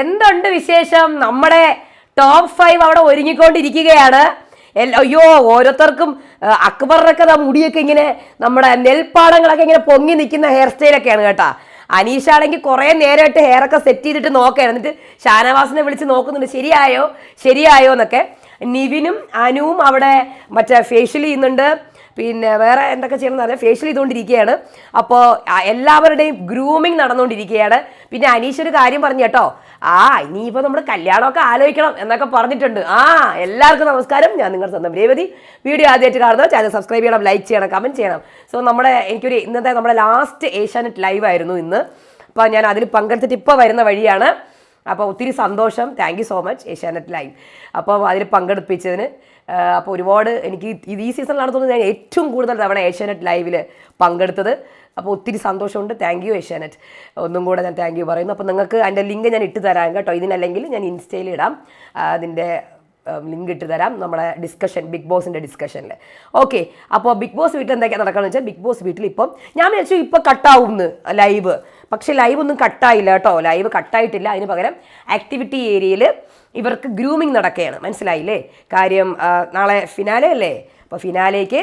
എന്തുണ്ട് വിശേഷം? നമ്മുടെ ടോപ്പ് ഫൈവ് അവിടെ ഒരുങ്ങിക്കൊണ്ടിരിക്കുകയാണ്. അയ്യോ ഓരോരുത്തർക്കും അക്ബറിനൊക്കെ മുടിയൊക്കെ ഇങ്ങനെ നമ്മുടെ നെൽപ്പാടങ്ങളൊക്കെ ഇങ്ങനെ പൊങ്ങി നിൽക്കുന്ന ഹെയർ സ്റ്റൈലൊക്കെയാണ് കേട്ടോ. അനീഷ ആണെങ്കിൽ കുറേ നേരമായിട്ട് ഹെയറൊക്കെ സെറ്റ് ചെയ്തിട്ട് നോക്കുകയാണ്. എന്നിട്ട് ഷാനവാസിനെ വിളിച്ച് നോക്കുന്നുണ്ട്. ശരിയായോ? ശരിയായോ എന്നൊക്കെ. നിവിനും അനുവും അവിടെ മറ്റേ ഫേഷ്യൽ ചെയ്യുന്നുണ്ട്. പിന്നെ വേറെ എന്തൊക്കെ ചെയ്യണം എന്ന് ഫേഷ്യൽ ചെയ്തുകൊണ്ടിരിക്കുകയാണ്. അപ്പോൾ എല്ലാവരുടെയും ഗ്രൂമിങ് നടന്നുകൊണ്ടിരിക്കുകയാണ്. പിന്നെ അനീഷ് ഒരു കാര്യം പറഞ്ഞു കേട്ടോ. ആ ഇനിയിപ്പോൾ നമ്മൾ കല്യാണമൊക്കെ ആലോചിക്കണം എന്നൊക്കെ പറഞ്ഞിട്ടുണ്ട്. ആ എല്ലാവർക്കും നമസ്കാരം. ഞാൻ നിങ്ങളുടെ സ്വന്തം രേവതി. വീഡിയോ ആദ്യമായിട്ട് കാണുന്നത് ചാനൽ സബ്സ്ക്രൈബ് ചെയ്യണം ലൈക്ക് ചെയ്യണം കമന്റ് ചെയ്യണം. സോ നമ്മുടെ എനിക്കൊരു ഇന്നത്തെ നമ്മുടെ ലാസ്റ്റ് ഏഷ്യാനെറ്റ് ലൈവ് ആയിരുന്നു ഇന്ന്. അപ്പോൾ ഞാൻ അതിൽ പങ്കെടുത്തിട്ട് ഇപ്പോൾ വരുന്ന വഴിയാണ്. അപ്പോൾ ഒത്തിരി സന്തോഷം. Thank you so much Asianet live. അപ്പോൾ അതിൽ പങ്കെടുപ്പിച്ചതിന് അപ്പോൾ ഒരുപാട് എനിക്ക് ഈ സീസണിലാണ് തോന്നുന്നത് ഞാൻ ഏറ്റവും കൂടുതൽ തവണ ഏഷ്യാനെറ്റ് ലൈവിൽ പങ്കെടുത്തത്. അപ്പോൾ ഒത്തിരി സന്തോഷമുണ്ട്. Thank you Asianet. ഒന്നും കൂടെ ഞാൻ താങ്ക് യു പറയുന്നു. അപ്പോൾ നിങ്ങൾക്ക് അതിന്റെ ലിങ്ക് ഞാൻ ഇട്ട് തരാം കേട്ടോ. ഇതിനല്ലെങ്കിൽ ഞാൻ ഇൻസ്റ്റയിൽ ഇടാം അതിന്റെ ലിങ്ക് ഇട്ട് തരാം നമ്മുടെ ഡിസ്കഷൻ ബിഗ് ബോസിന്റെ ഡിസ്കഷനിൽ ഓക്കെ അപ്പോൾ ബിഗ് ബോസ് വീട്ടിൽ എന്തൊക്കെയാണ് നടക്കുന്നത് വെച്ചാൽ ബിഗ് ബോസ് വീട്ടിൽ ഇപ്പം ഞാൻ വിചാരിച്ചു ഇപ്പോൾ കട്ടാവും ലൈവ് പക്ഷേ ലൈവ് ഒന്നും കട്ടായില്ല കേട്ടോ. ലൈവ് കട്ടായിട്ടില്ല അതിന് പകരം ആക്ടിവിറ്റി ഏരിയയിൽ ഇവർക്ക് ഗ്രൂമിങ് നടക്കുകയാണ്. മനസ്സിലായില്ലേ? കാര്യം നാളെ ഫിനാലെ അല്ലേ? അപ്പോൾ ഫിനാലേക്ക്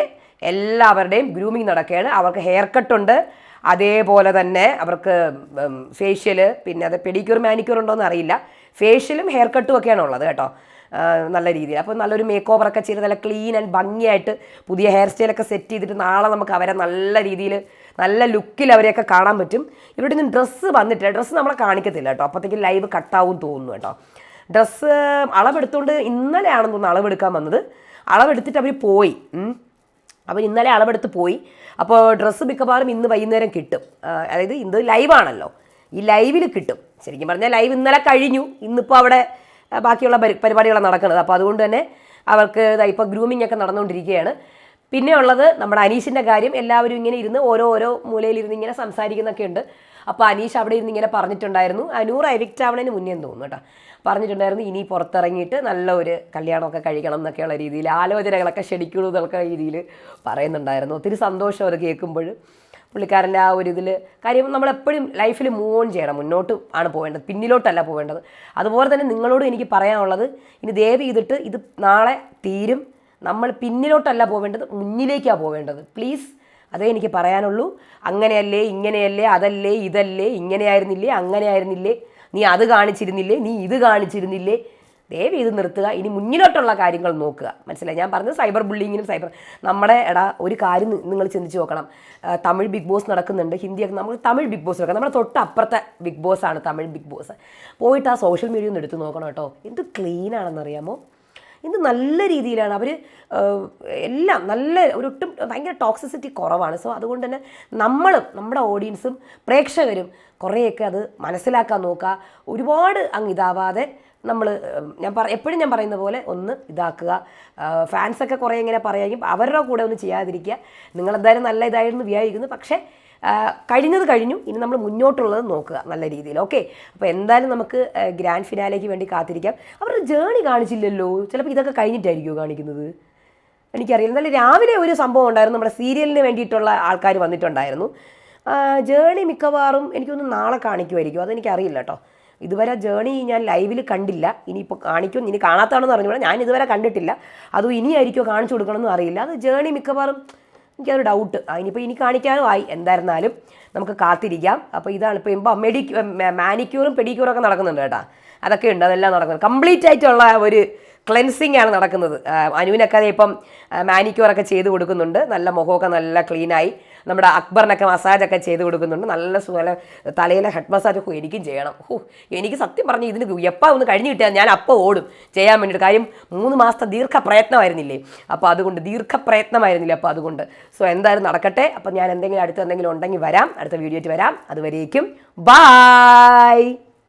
എല്ലാവരുടെയും ഗ്രൂമിങ് നടക്കുകയാണ്. അവർക്ക് ഹെയർ കട്ടുണ്ട് അതേപോലെ തന്നെ അവർക്ക് ഫേഷ്യൽ പിന്നെ അത് പെഡിക്യൂർ മാനിക്യൂർ ഉണ്ടോയെന്ന് അറിയില്ല. ഫേഷ്യലും ഹെയർ കട്ടും ഒക്കെയാണ് ഉള്ളത് കേട്ടോ. നല്ല രീതിയിൽ. അപ്പോൾ നല്ലൊരു മേക്ക് ഓവറൊക്കെ ചെയ്ത് നല്ല ക്ലീൻ ആൻഡ് ഭംഗിയായിട്ട് പുതിയ ഹെയർ സ്റ്റൈലൊക്കെ സെറ്റ് ചെയ്തിട്ട് നാളെ നമുക്ക് അവരെ നല്ല രീതിയിൽ നല്ല ലുക്കിൽ അവരെയൊക്കെ കാണാൻ പറ്റും. ഇവിടെ നിന്ന് ഡ്രസ്സ് വന്നിട്ടില്ല. ഡ്രസ്സ് നമ്മളെ കാണിക്കത്തില്ല കേട്ടോ. അപ്പോഴത്തേക്ക് ലൈവ് കട്ടാവും തോന്നുന്നു കേട്ടോ. ഡ്രസ്സ് അളവെടുത്തുകൊണ്ട് ഇന്നലെയാണെന്ന് തോന്നുന്നു അളവെടുക്കാൻ വന്നത്. അളവെടുത്തിട്ട് അവർ പോയി. അവർ ഇന്നലെ അളവെടുത്ത് പോയി. അപ്പോൾ ഡ്രസ്സ് മിക്കവാറും ഇന്ന് വൈകുന്നേരം കിട്ടും. അതായത് ഇന്ന് ലൈവാണല്ലോ ഈ ലൈവിൽ കിട്ടും. ശരിക്കും പറഞ്ഞാൽ ലൈവ് ഇന്നലെ കഴിഞ്ഞു. ഇന്നിപ്പോൾ അവിടെ ബാക്കിയുള്ള പരി പരിപാടികളാണ് നടക്കുന്നത്. അപ്പോൾ അതുകൊണ്ട് തന്നെ അവർക്ക് ഇപ്പോൾ ഗ്രൂമിംഗ് ഒക്കെ നടന്നുകൊണ്ടിരിക്കുകയാണ്. പിന്നെ ഉള്ളത് നമ്മുടെ അനീഷിന്റെ കാര്യം. എല്ലാവരും ഇങ്ങനെ ഇരുന്ന് ഓരോ ഓരോ മൂലയിൽ ഇരുന്ന് ഇങ്ങനെ സംസാരിക്കുന്നൊക്കെ ഉണ്ട്. അപ്പോൾ അനീഷ് അവിടെ ഇരുന്ന് ഇങ്ങനെ പറഞ്ഞിട്ടുണ്ടായിരുന്നു. അനൂറ് എവിക്റ്റ് ആവണതിന് മുന്നേ തോന്നുന്നു കേട്ടോ. പറഞ്ഞിട്ടുണ്ടായിരുന്നു ഇനി പുറത്തിറങ്ങിയിട്ട് നല്ല ഒരു കല്യാണമൊക്കെ കഴിക്കണം എന്നൊക്കെയുള്ള രീതിയിൽ ആലോചനകളൊക്കെ ക്ഷണിക്കണു എന്നൊക്കെ രീതിയിൽ പറയുന്നുണ്ടായിരുന്നു. ഒത്തിരി സന്തോഷം അത് കേൾക്കുമ്പോൾ പുള്ളിക്കാരന്റെ ആ ഒരു ഇതിൽ കാര്യം നമ്മളെപ്പോഴും ലൈഫിൽ മൂവ് ഓൺ ചെയ്യണം. മുന്നോട്ട് ആണ് പോവേണ്ടത്. പിന്നിലോട്ടല്ല പോവേണ്ടത്. അതുപോലെ തന്നെ നിങ്ങളോട് എനിക്ക് പറയാനുള്ളത് ഇനി ദയവ് ചെയ്തിട്ട് ഇത് നാളെ തീരും. നമ്മൾ പിന്നിലോട്ടല്ല പോവേണ്ടത് മുന്നിലേക്കാണ് പോവേണ്ടത്. പ്ലീസ് അതേ എനിക്ക് പറയാനുള്ളൂ. അങ്ങനെയല്ലേ ഇങ്ങനെയല്ലേ അതല്ലേ ഇതല്ലേ ഇങ്ങനെയായിരുന്നില്ലേ അങ്ങനെയായിരുന്നില്ലേ നീ അത് കാണിച്ചിരുന്നില്ലേ നീ ഇത് കാണിച്ചിരുന്നില്ലേ ദയവ് ഇത് നിർത്തുക. ഇനി മുന്നിലോട്ടുള്ള കാര്യങ്ങൾ നോക്കുക. മനസ്സിലായി? ഞാൻ പറഞ്ഞത് സൈബർ ബുള്ളിങ്ങിനും സൈബർ നമ്മുടെ എടാ ഒരു കാര്യം നിങ്ങൾ ചിന്തിച്ച് നോക്കണം. തമിഴ് ബിഗ് ബോസ് നടക്കുന്നുണ്ട്. ഹിന്ദിയൊക്കെ നമുക്ക് തമിഴ് ബിഗ് ബോസ് നടക്കാം. നമ്മുടെ തൊട്ടപ്പുറത്തെ ബിഗ് ബോസ് ആണ് തമിഴ് ബിഗ് ബോസ്. പോയിട്ട് ആ സോഷ്യൽ മീഡിയ ഒന്ന് എടുത്ത് നോക്കണം കേട്ടോ. എന്ത് ക്ലീൻ ആണെന്നറിയാമോ ഇത് നല്ല രീതിയിലാണ്. അവർ എല്ലാം നല്ല ഒരൊട്ടും ഭയങ്കര ടോക്സിസിറ്റി കുറവാണ്. സോ അതുകൊണ്ട് തന്നെ നമ്മളും നമ്മുടെ ഓഡിയൻസും പ്രേക്ഷകരും കുറേയൊക്കെ അത് മനസ്സിലാക്കാൻ നോക്കുക. ഒരുപാട് അങ്ങ് ഇതാവാതെ നമ്മൾ ഞാൻ പറ എപ്പോഴും ഞാൻ പറയുന്ന പോലെ ഒന്ന് ഇതാക്കുക. ഫാൻസൊക്കെ കുറേ ഇങ്ങനെ പറയുകയും അവരുടെ കൂടെ ഒന്ന് ചെയ്യാതിരിക്കുക. നിങ്ങളെന്തായാലും നല്ല ഇതായിരുന്നു വിചാരിക്കുന്നു. പക്ഷേ കഴിഞ്ഞത് കഴിഞ്ഞു. ഇനി നമ്മൾ മുന്നോട്ടുള്ളത് നോക്കുക നല്ല രീതിയിൽ. ഓക്കെ അപ്പോൾ എന്തായാലും നമുക്ക് ഗ്രാൻഡ് ഫിനാലേക്ക് വേണ്ടി കാത്തിരിക്കാം. അവരുടെ ജേണി കാണിച്ചില്ലല്ലോ. ചിലപ്പോൾ ഇതൊക്കെ കഴിഞ്ഞിട്ടായിരിക്കുമോ കാണിക്കുന്നത്? എനിക്കറിയില്ല. എന്നാലും രാവിലെ ഒരു സംഭവം ഉണ്ടായിരുന്നു. നമ്മുടെ സീരിയലിന് വേണ്ടിയിട്ടുള്ള ആൾക്കാർ വന്നിട്ടുണ്ടായിരുന്നു. ജേണി മിക്കവാറും എനിക്കൊന്ന് നാളെ കാണിക്കുമായിരിക്കും. അതെനിക്കറിയില്ല കേട്ടോ. ഇതുവരെ ജേണി ഞാൻ ലൈവിൽ കണ്ടില്ല. ഇനിയിപ്പോൾ കാണിക്കും. ഇനി കാണാത്തതാണെന്ന് അറിഞ്ഞൂടാ ഞാൻ ഇതുവരെ കണ്ടിട്ടില്ല. അതും ഇനിയായിരിക്കും കാണിച്ചു കൊടുക്കണമെന്ന് അറിയില്ല. അത് ജേണി മിക്കവാറും എനിക്കൊരു ഡൗട്ട് ഇനിയിപ്പോൾ ഇനി കാണിക്കാനും ആയി. എന്തായിരുന്നാലും നമുക്ക് കാത്തിരിക്കാം. അപ്പോൾ ഇതാണ് ഇപ്പോൾ ഇപ്പോൾ മെഡി മാനിക്യൂറും പെഡിക്യൂറും ഒക്കെ നടക്കുന്നുണ്ട് കേട്ടോ. അതൊക്കെ ഉണ്ട് അതെല്ലാം നടക്കുന്നത് കംപ്ലീറ്റ് ആയിട്ടുള്ള ഒരു ക്ലെൻസിങ് ആണ് നടക്കുന്നത്. അനുവിനൊക്കെ ഇപ്പം മാനിക്യൂറൊക്കെ ചെയ്ത് കൊടുക്കുന്നുണ്ട്. നല്ല മുഖമൊക്കെ നല്ല ക്ലീനായി നമ്മുടെ അക്ബറിനൊക്കെ മസാജൊക്കെ ചെയ്ത് കൊടുക്കുന്നുണ്ട്. നല്ല സുഖം. തലയിലെ ഹെഡ് മസാജ് ഒക്കെ എനിക്കും ചെയ്യണം. ഹു എനിക്ക് സത്യം പറഞ്ഞ് ഇതിന് എപ്പോൾ ഒന്ന് കഴിഞ്ഞ് കിട്ടിയാൽ ഞാൻ അപ്പോൾ ഓടും. ചെയ്യാൻ വേണ്ടിയിട്ട് കാര്യം മൂന്ന് മാസത്തെ ദീർഘ പ്രയത്നമായിരുന്നില്ലേ അപ്പോൾ അതുകൊണ്ട് ദീർഘ പ്രയത്നമായിരുന്നില്ലേ അപ്പോൾ അതുകൊണ്ട്. സോ എന്തായാലും നടക്കട്ടെ. അപ്പോൾ ഞാൻ എന്തെങ്കിലും അടുത്ത് എന്തെങ്കിലും ഉണ്ടെങ്കിൽ വരാം. അടുത്ത വീഡിയോയ്ക്ക് വരാം. അതുവരേക്കും. ബായ്